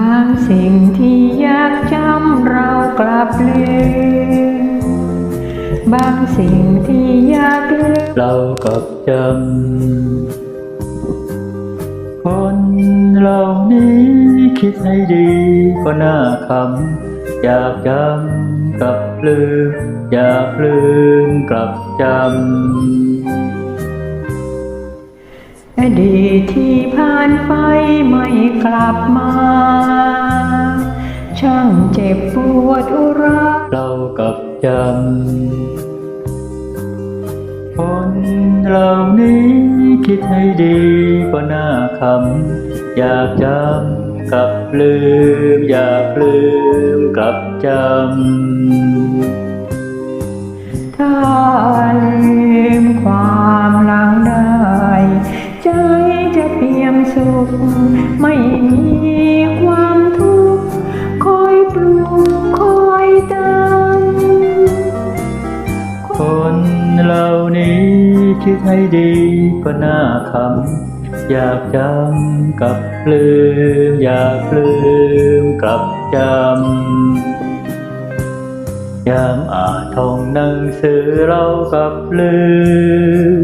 บางสิ่งที่อยากจำเรากลับลืม บางสิ่งที่อยากลืมเรากลับจำ คนเหล่านี้คิดให้ดีก็น่าคำอยากจำกลับลืม อยากลืมกลับจำ อดีตที่ผ่านไปไม่กลับมา ช่างเจ็บปวดอุราเรากับจำคนเหล่านี้คิดให้ดีก็น่าคำอยากจำกับลืม อยากลืมกลับจำถ้าลื สุข ไม่มีความทุกข์ คอยปลุกคอยตามคนเหล่านี้คิดให้ดีก็น่าคำอยากจำกับลืม อยากลืมกลับจำยามอ่านท่องหนังสือเรากับลืม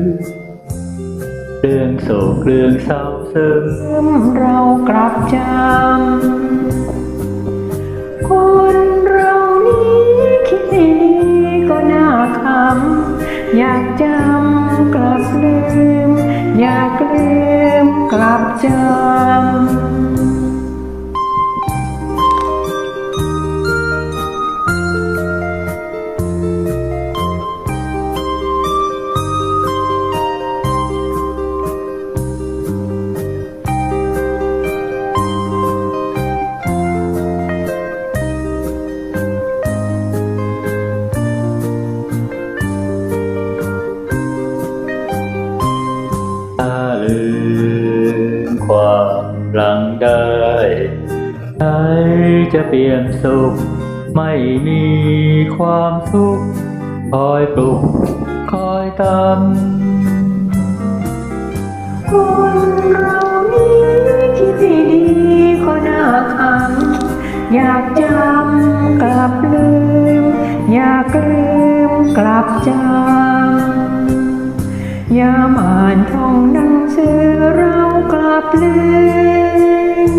เรื่องโศกเรื่องเศร้า ซึมเรากลับจำคนเรานี้คิดดีก็น่าคำอยากจำกลับลืม อยากลืมกลับจำ ความหลังได้ใจจะเปลี่ยนสุข ไม่มีความสุขคอยปลุกคอยตามคนเรานี้คิดให้ดีก็น่าคำอยากจำกลับลืม อยากลืมกลับจำยามอ่านท่องนังสือเรากลั บลืม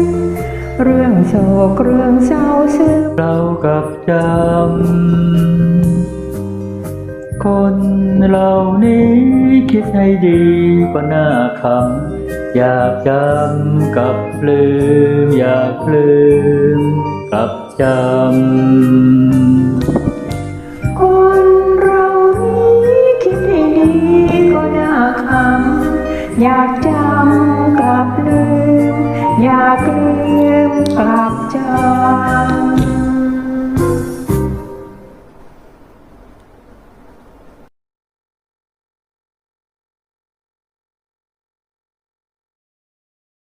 เรื่องโศกเรื่องเศร้าซึมเรากับจำคนเหล่านี้คิดให้ดีก็น่าคำอยากจำกับลืม อยากลืมกับจำ Oh.